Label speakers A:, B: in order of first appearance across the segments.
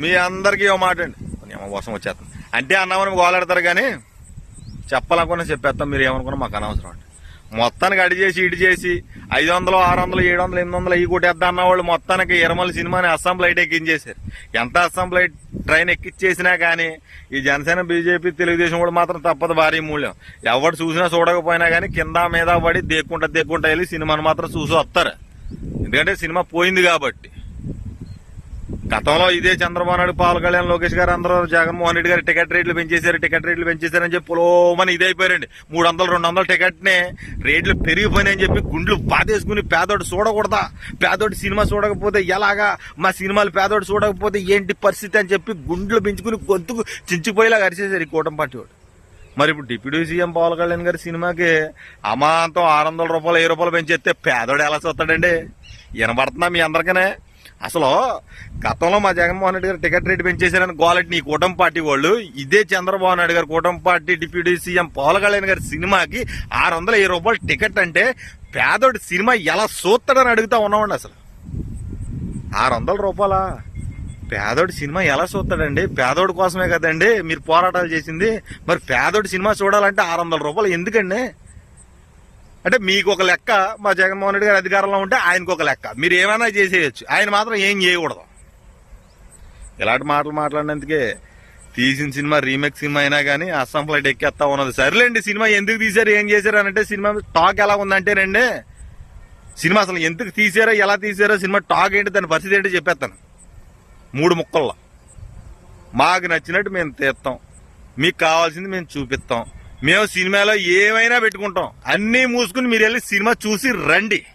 A: మీ అందరికీ ఓ మాట అండి. ఏమో వర్షం అంటే అన్నామని గోలాడతారు కానీ చెప్పాలనుకున్నా చెప్పేస్తాం మీరు ఏమనుకున్నా మాకు అనవసరం అండి. మొత్తానికి అడి చేసి ఇటు చేసి ఐదు వందలు ఆరు వందలు ఏడు వందలు ఎనిమిది వందలు ఈ కొట్టేద్దా అన్న వాళ్ళు మొత్తానికి ఇరమల సినిమాని అస్సాం ఫ్లైట్ ఎక్కించేశారు. ఎంత అస్సాం ఫ్లైట్ ట్రైన్ ఎక్కిచ్చేసినా కానీ ఈ జనసేన బీజేపీ తెలుగుదేశం కూడా మాత్రం తప్పదు భారీ మూల్యం. ఎవరు చూసినా చూడకపోయినా కానీ కింద మీద పడి దేక్కుంటా దేక్కుంటా వెళ్ళి సినిమాని మాత్రం చూసి వస్తారు. ఎందుకంటే సినిమా పోయింది కాబట్టి. గతంలో ఇదే చంద్రబాబు నాయుడు పవన్ కళ్యాణ్ లోకేష్ గారు అందరూ జగన్మోహన్ రెడ్డి గారు టికెట్ రేట్లు పెంచేశారు టికెట్ రేట్లు పెంచేశారని చెప్పి పులోమని ఇది అయిపోయారండి. మూడు వందలు రెండు వందల టికెట్ నే రేట్లు పెరిగిపోయినాయని చెప్పి గుండ్లు బాధేసుకుని పేదోడు చూడకూడదా? పేదోడి సినిమా చూడకపోతే ఎలాగా? మా సినిమాలు పేదోడు చూడకపోతే ఏంటి పరిస్థితి అని చెప్పి గుండ్లు పెంచుకుని గొంతుకు చించిపోయేలాగా అరిచేశారు ఈ కూటమి పార్టీ వాడు. మరి ఇప్పుడు డిప్యూటీ సీఎం పవన్ కళ్యాణ్ గారి సినిమాకి అమాంతం ఆరు వందల రూపాయలు వెయ్యి రూపాయలు పెంచేస్తే పేదోడు ఎలా చూస్తాడండి? వినబడుతున్నా మీ అందరికనే? అసలు గతంలో మా జగన్మోహన్ రెడ్డి గారు టికెట్ రేటు పెంచేశారని గోలటి నీ కూటమి పార్టీ వాళ్ళు ఇదే చంద్రబాబు నాయుడు గారు కూటమి party deputy CM Pawan Kalyan గారి సినిమాకి ఆరు వందల వెయ్యి రూపాయలు టికెట్ అంటే పేదోడి సినిమా ఎలా చూస్తాడని అడుగుతా ఉన్నామండి అసలు. ఆరు వందల రూపాయలా? పేదోడి సినిమా ఎలా చూస్తాడండి పేదోడి కోసమే కదండి మీరు పోరాటాలు చేసింది. మరి పేదోడి సినిమా చూడాలంటే ఆరు వందల రూపాయలు ఎందుకండి? అంటే మీకు ఒక లెక్క మా జగన్మోహన్ రెడ్డి గారు అధికారంలో ఉంటే ఆయనకు ఒక లెక్క. మీరు ఏమైనా చేసేయచ్చు. ఆయన మాత్రం ఏం చేయకూడదు. ఇలాంటి మాటలు మాట్లాడినందుకే తీసిన సినిమా రీమేక్ సినిమా అయినా కానీ అస్సాం ఫ్లైట్ ఎక్కేస్తా ఉన్నది. సర్లేండి సినిమా ఎందుకు తీశారు ఏం చేశారు అని అంటే సినిమా టాక్ ఎలా ఉందంటేనండి సినిమా అసలు ఎందుకు తీసారో ఎలా తీసారో సినిమా టాక్ ఏంటి దాని పరిస్థితి ఏంటి చెప్పేస్తాను. మూడు ముక్కల్లో. మాకు నచ్చినట్టు మేము తీస్తాం. మీకు కావాల్సింది మేము చూపిస్తాం. మేము సినిమాలో ఏమైనా పెట్టుకుంటాం. అన్నీ మూసుకుని మీరు వెళ్ళి సినిమా చూసి రండి.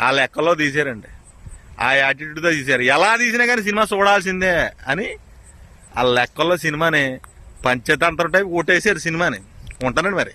A: ఆ లెక్కలో తీసారండి. ఆ యాటిట్యూడ్తో తీశారు ఎలా తీసినా కానీ సినిమా చూడాల్సిందే అని ఆ లెక్కల్లో సినిమాని పంచతంత్ర టైప్ కొట్టేశారు సినిమాని. ఉంటానండి మరి.